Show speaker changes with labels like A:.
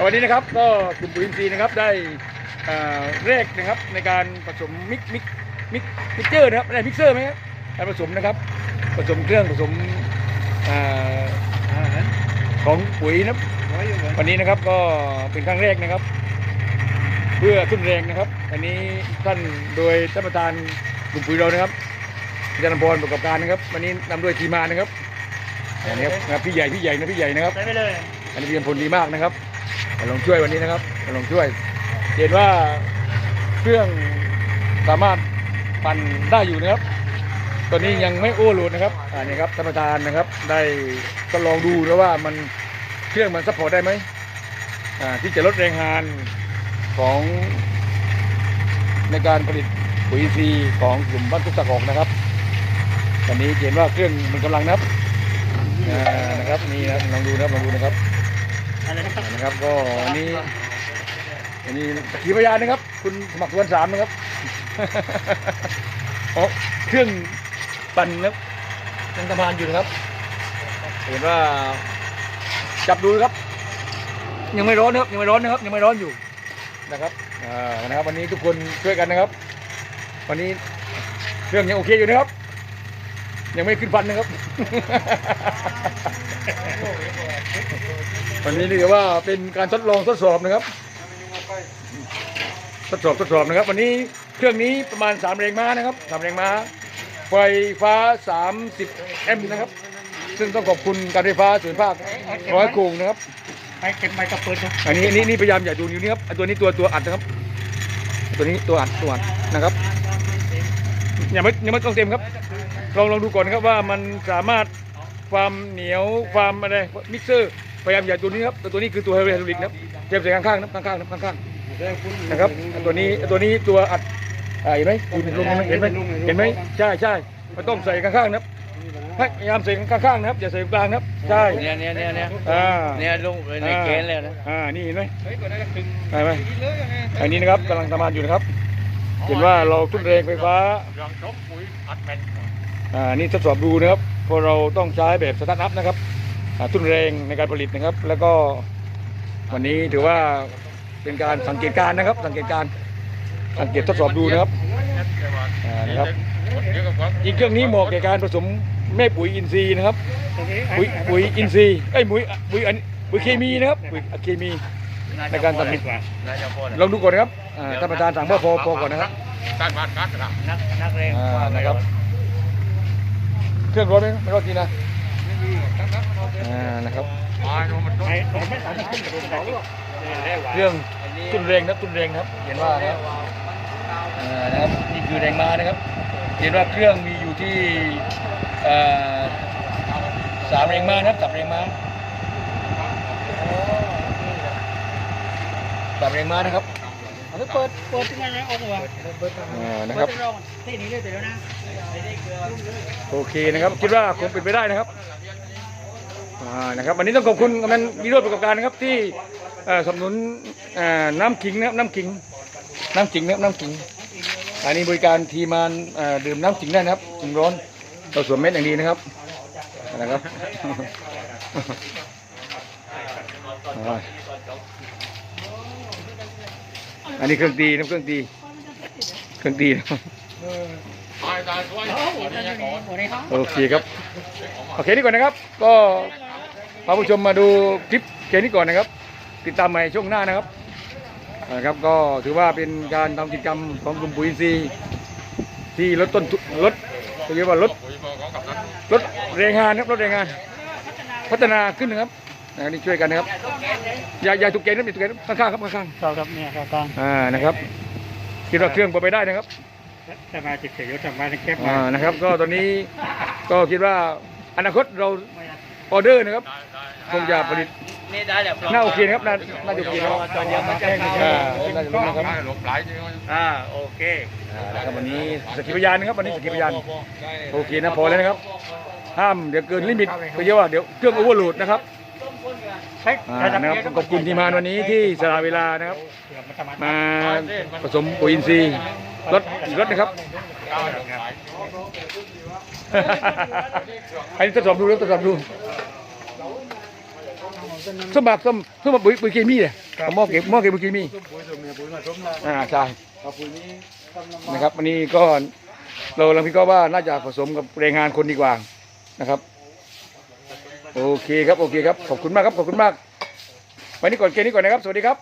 A: วันนี้นะครับก็กลุ่มปุ๋ยอินทรีย์นะครับได้เอ่อแรกนะครับในการผสมมิกมิกมิกมิกเจอร์นะครับได้มิกเซอร์ไหมครับการผสมนะครับผสมเครื่องผสมเอ่อของปุ๋ยนะครับวันนี้นะครับก็เป็นครั้งแรกนะครับ เพื่อทุนแรงนะครับ อันนี้ท่านโดยท่านประธานกลุ่มปุ๋ยเรานะครับอาจารย์พรประกอบการนะครับ วันนี้นำโดยทีมงานนะครับอันนี้ครับพี่ใหญ่พี่ใหญ่นะพี่ใหญ่นะครับ
B: ใช้ไปเลย
A: อันนี้เป็นผลดีมากนะครับมาลองช่วยวันนี้นะครับมาลองช่วย เห็นว่าเครื่องสามารถปั่นได้อยู่นะครับ ตอนนี้ยังไม่โอ้โหลดนะครับอันนี้ครับท่านประธานนะครับ ได้ทดลองดูแล้วว่ามันเครื่องมันซัพพอร์ตได้ไหมอ่าที่จะลดแรงงานของในการผลิตปุ๋ยอินทรีของกลุ่มบ้านทุกตะกอกนะครับ ตอนนี้เห็นว่าเครื่องมันกำลังนับอ่านะครับนี่นะลองดูนะครับลองดูนะครับ
B: อะไรนะครับ
A: นะครับก็อันนี้อันนี้สักขีพยานนะครับ คุณสมัครวันสามนะครับโอ้เครื่องปั่นนะครับยังทำงานอยู่นะครับ เห็นว่าจับดูนะครับ ยังไม่ร้อนนะครับยังไม่ร้อนนะครับ ยังไม่ร้อนอยู่นะครับอ่านะครับ วันนี้ทุกคนช่วยกันนะครับ วันนี้เครื่องยังโอเคอยู่นะครับ ยังไม่ขึ้นฟันนะครับ วันนี้เรียกว่าเป็นการทดลองทดสอบนะครับ ทดสอบทดสอบนะครับ วันนี้เครื่องนี้ประมาณ3แรงม้านะครับ3แรงม้า ไฟฟ้า 30 แอมป์นะครับ ซึ่งต้องขอบคุณการไฟฟ้าส่วนภาคร้อยโคงนะครับ
B: ไปเก็บใบกระเปิดนะ
A: อันนี้นี่นี่พยายามอย่าดูอยู่นี่ครับอันตัวนี้ตัวตัวอัดนะครับ ตัวนี้ตัวอัดตัวอัดนะครับยังไม่ยังไม่ต้องเต็มครับ ลองลองดูก่อนนะครับว่ามันสามารถความเหนียวความอะไรมิกเซอร์ พยายามอย่าตัวนี้ครับแต่ตัวนี้คือตัวไฮดรอลิกนะครับเทียบใส่ข้างๆนะครับข้างๆนะครับข้างๆนะครับอันตัวนี้อันตัวนี้ตัวอัดอ่าเห็นไหมคุณลุงเห็นไหมเห็นไหมใช่ใช่มันต้องใส่ข้างๆนะครับให้พยายามใส่ข้างๆนะครับอย่าใส่ตรงกลางนะครับใช่
C: เนี่ยเนี่ยเนี่ยเนี่ย
A: อ่า
C: เนี่ยลงในเกณฑ์แล้วนะ
A: อ่านี่เห็นไหมเห็นไหมอันนี้นะครับกำลังทำงานอยู่นะครับเห็นว่าเราทุ่นแรงไฟฟ้าอ่านี่ทดสอบดูนะครับเพราะเราต้องใช้แบบสตาร์ทอัพนะครับอ่า ทุ่นแรงในการผลิตนะครับ แล้วก็วันนี้ถือว่าเป็นการสังเกตการณ์นะครับ สังเกตการณ์สังเกตทดสอบดูนะครับอ่านะครับอีกเครื่องนี้เหมาะแก่การผสมแม่ปุ๋ยอินทรีย์นะครับปุ๋ยปุ๋ยอินทรีย์เอ้ยปุ๋ยปุ๋ยอันปุ๋ยเคมีนะครับปุ๋ยเคมีในการตัดสิน
C: น่าจะพอนะ
A: ลองดูก่อนนะครับอ่าท่านประธานสั่งพ่อพอพอก่อนนะครับ
B: นักนักเรง
A: อ่านะครับ เครื่องร้อนไหมไม่ร้อนจริงนะ อ่านะครับ
B: ไอ้ไอ้ไม่สามารถขึ้นไปได้หรอก
A: เครื่องตุนแรงนะครับตุนแรงนะครับ เห็นว่านะครับอ่านะครับนี่คือแรงม้านะครับ เห็นว่าเครื่องมีอยู่ที่เอ่อสามแรงม้านะครับสามแรงม้าสามแรงม้านะครับ
B: เอาไปเปิด เปิดที่ไหนนะออกมาเปิด
A: อ่านะครับ
B: ที่รองที่นี้เลยเดี๋ยวนะ
A: โอเคนะครับ คิดว่าคงเป็นไปได้นะครับ อ่านะครับวันนี้ต้องขอบคุณกำนันวิโรจน์ประกอบการนะครับที่เอ่อสนับสนุนเอ่อน้ำขิงนะครับน้ำขิง น้ำขิงนะครับน้ำขิงอันนี้บริการทีมานเอ่อดื่มน้ำขิงได้นะครับถึงร้อนเราสวมเม็ดอย่างดีนะครับนะครับ อ่าอันนี้เครื่องตีนะเครื่องตีเครื่องตีนะครับ โอเคครับ โอเคนี่ก่อนนะครับ ก็ พาผู้ชมมาดูคลิปเคนี้ก่อนนะครับ ติดตามใหม่ช่วงหน้านะครับนะครับก็ถือว่าเป็นการทำกิจกรรมของกลุ่มปุ๋ยอินทรีย์ที่ลดต้นทุนลดเรียกว่าลดลดแรงงานครับลดแรงงาน พัฒนาขึ้นนะครับนะนี่ช่วยกันนะครับอย่าอย่าถูกเกณฑ์นะอย่าถูกเกณฑ์ข้างๆครับข้าง
B: ครับครับเนี่ยครับกลาง
A: ๆอ่านะครับคิดว่าเครื่องพอไปได้นะครับ
B: สมาจิตเสียยศทำบ้านแคบมา
A: อ่านะครับ ก็ตอนนี้ก็คิดว่าอนาคตเรา ออเดอร์นะครับคงจะผลิต
C: นี่ได้แล้ว
A: น่าโอเคนะครับน่าน่าจะโอเคนะครับ
C: ตอนเดียวมันจะเข้า
A: อ่าน่าจะรู้นะครับ
C: อ่าโอเค
A: อ่านะครับวันนี้สกิพยานนะครับวันนี้สกิพยานโอเคนะพอแล้วนะครับห้ามเดี๋ยวเกินลิมิตไปเยอะว่าเดี๋ยวเครื่องโอเวอร์โหลดนะครับ
B: ใช้
A: อ่านะครับขอบคุณทีมงานวันนี้ที่สละเวลานะครับ มาผสมปุ๋ยอินทรีย์รถอีกรถนะครับอันนี้ทดสอบดูแล้วทดสอบดู ส้มแบบส้มส้มแบบปุ๋ยปุ๋ยเคมีเนี่ยเอาหม้อเก็บหม้อเก็บปุ๋ยเคมี
B: ปุ๋ยตัวเมียปุ๋ยมาส้มละ
A: อ่าใช่
B: เอาปุ๋ยนี้ทำน้ำมัน
A: นะครับวันนี้ก็เราลังพี่ก็ว่าน่าจะผสมกับแรงงานคนดีกว่านะครับ โอเคครับโอเคครับขอบคุณมากครับขอบคุณมากวันนี้ก่อนเกมนี้ก่อนนะครับ สวัสดีครับ